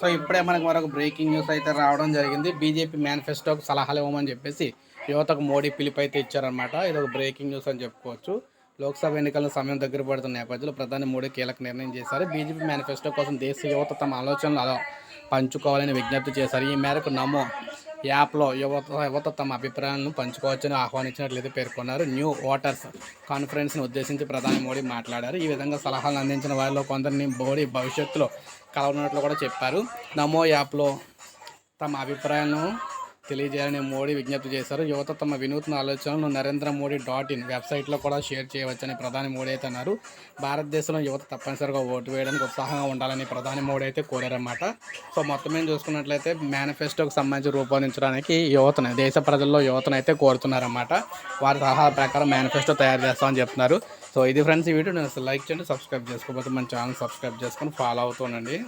So ఇప్పుడే మనకు మరొక బ్రేకింగ్ న్యూస్ అయితే రావడం జరిగింది. బీజేపీ మేనిఫెస్టోకి సలహాలు ఇవ్వమని చెప్పేసి యువతకు మోడీ పిలుపు అయితే ఇచ్చారనమాట ఇది ఒక బ్రేకింగ్ న్యూస్ అని చెప్పుకోవచ్చు. లోక్సభ ఎన్నికల సమయం దగ్గర పడుతున్న నేపథ్యంలో ప్రధాని మోడీ కీలక నిర్ణయం చేశారు. బీజేపీ మేనిఫెస్టో కోసం దేశ యువత తమ ఆలోచనలు అలా పంచుకోవాలని విజ్ఞప్తి చేశారు. ఈ మేరకు నమో యాప్లో యువత యువత తమ అభిప్రాయాలను పంచుకోవచ్చని ఆహ్వానించినట్లయితే పేర్కొన్నారు. న్యూ ఓటర్స్ కాన్ఫరెన్స్ను ఉద్దేశించి ప్రధాని మోడీ మాట్లాడారు. ఈ విధంగా సలహాలు అందించిన వారిలో కొందరిని మోడీ భవిష్యత్తులో కలవనున్నట్లు కూడా చెప్పారు. నమో యాప్లో తమ అభిప్రాయాలను తెలియజేయాలని మోడీ విజ్ఞప్తి చేశారు. యువత తమ వినూత్న ఆలోచనలను నరేంద్ర మోడీ డాట్ ఇన్ వెబ్సైట్లో కూడా షేర్ చేయవచ్చని ప్రధాని మోడీ అయితే అన్నారు. భారతదేశంలో యువత తప్పనిసరిగా ఓటు వేయడానికి ఉత్సాహంగా ఉండాలని ప్రధాని మోడీ అయితే కోరారన్నమాట. సో మొత్తం ఏం చూసుకున్నట్లయితే మేనిఫెస్టోకి సంబంధించి రూపొందించడానికి యువతను దేశ ప్రజల్లో యువతను అయితే కోరుతున్నారన్నమాట. వారి సలహా ప్రకారం మేనిఫెస్టో తయారు చేస్తామని చెప్తున్నారు. సో ఇది ఫ్రెండ్స్ ఈ వీడియో నేను లైక్ చేయండి సబ్స్క్రైబ్ చేసుకోకపోతే మన ఛానల్ సబ్స్క్రైబ్ చేసుకొని ఫాలో అవుతుండండి